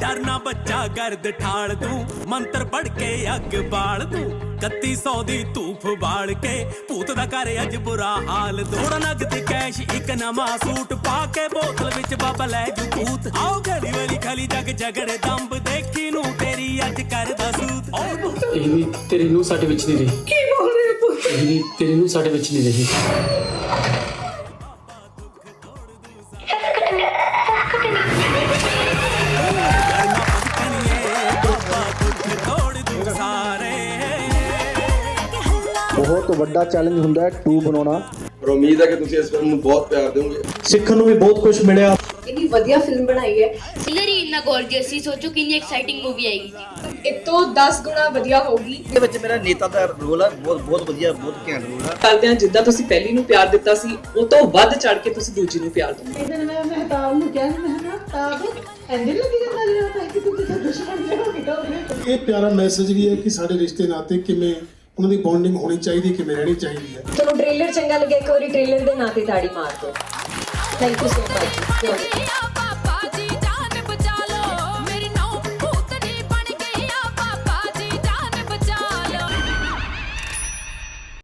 ਡਰਨਾ ਬੱਚਾ ਗਰਦ ਠਾਲ ਦੂੰ ਮੰਤਰ ਪੜ ਕੇ ਅੱਗ ਬਾਲ ਦੂੰ। 3100 ਦੀ ਧੂਫ ਬਾਲ ਕੇ ਭੂਤ ਦਾ ਕਰ ਅੱਜ ਬੁਰਾ ਹਾਲ। ਦੋੜਾ ਨਗਦ ਕੈਸ਼ ਇੱਕ ਨਵਾਂ ਸੂਟ ਪਾ ਕੇ ਬੋਤਲ ਵਿੱਚ ਬਾਬਾ ਲੈ ਜੂ ਭੂਤ ਆਓ ਘੜੀ ਵਾਲੀ ਖਾਲੀ ਜਗ ਝਗੜੇ ਦੰਬ ਦੇਖੀ ਨੂੰ ਤੇਰੀ ਅੱਜ ਕਰਦਾ ਸੂਤ। ਓ ਇਹ ਵੀ ਤੇਰੀ ਨੂੰ ਸਾਡੇ ਵਿੱਚ ਨਹੀਂ ਰਹੀ। ਕੀ ਬੋਲ ਰਹੇ ਪੁੱਤ? ਇਹ ਵੀ ਤੇਰੀ ਨੂੰ ਸਾਡੇ ਵਿੱਚ ਨਹੀਂ ਰਹੀ। ਬਹੁਤ ਵੱਡਾ ਚੈਲੰਜ ਹੁੰਦਾ ਹੈ 2 ਬਣਾਉਣਾ। ਪਰ ਉਮੀਦ ਹੈ ਕਿ ਤੁਸੀਂ ਇਸ ਫਿਲਮ ਨੂੰ ਬਹੁਤ ਪਿਆਰ ਦਿਓਗੇ। ਸਿੱਖਣ ਨੂੰ ਵੀ ਬਹੁਤ ਕੁਝ ਮਿਲਿਆ। ਇੰਨੀ ਵਧੀਆ ਫਿਲਮ ਬਣਾਈ ਹੈ। ਸਿਲਰ ਹੀ ਇੰਨਾ ਗੋਰਜੀਅਸ ਸੀ ਸੋਚੋ ਕਿੰਨੀ ਐਕਸਾਈਟਿੰਗ ਮੂਵੀ ਆਏਗੀ। ਇਹ ਤੋਂ 10 ਗੁਣਾ ਵਧੀਆ ਹੋਊਗੀ। ਇਹਦੇ ਵਿੱਚ ਮੇਰਾ ਨੇਤਾ ਦਾ ਰੋਲ ਹੈ ਬਹੁਤ ਬਹੁਤ ਵਧੀਆ ਬਹੁਤ ਘੈਂਟ ਰੋਲ ਹੈ ਕਰਦੇ ਹਾਂ ਜਿੱਦਾਂ ਤੁਸੀਂ ਪਹਿਲੀ ਨੂੰ ਪਿਆਰ ਦਿੱਤਾ ਸੀ ਉਹ ਤੋਂ ਵੱਧ ਚੜ ਕੇ ਤੁਸੀਂ ਦੂਜੀ ਨੂੰ ਪਿਆਰ ਦਿਓ ਇਹਦੇ ਮੈਂ ਮਹਿਤਾਬ ਨੂੰ ਕਿਹਾ ਮੈਂ ਮਹਿਤਾਬ ਐਂਦੇ ਲੱਗੀ ਜਾਂਦਾ ਰਿਹਾ ਤਾਂ ਕਿ ਤੂੰ ਦੁਸ਼ਮਣ ਜਿਹਾ ਹੋ ਗਿਆ ਇਹ ਪਿਆਰਾ ਮੈਸੇਜ ਵੀ ਹੈ ਕਿ ਸਾਡੇ ਰਿਸ਼ਤੇ ਨਾਤੇ ਕਿਵੇਂ ਉਹਨਾਂ ਦੀ ਬੌਂਡਿੰਗ ਹੋਣੀ ਚਾਹੀਦੀ, ਕਿਵੇਂ ਰਹਿਣੀ ਚਾਹੀਦੀ ਹੈ। ਤੁਹਾਨੂੰ ਟ੍ਰੇਲਰ ਚੰਗਾ ਲੱਗਿਆ, ਇੱਕ ਵਾਰੀ ਟ੍ਰੇਲਰ ਦੇ ਨਾਂ ਤੇ ਤਾੜੀ ਮਾਰ ਦਿਓ। Thank you so much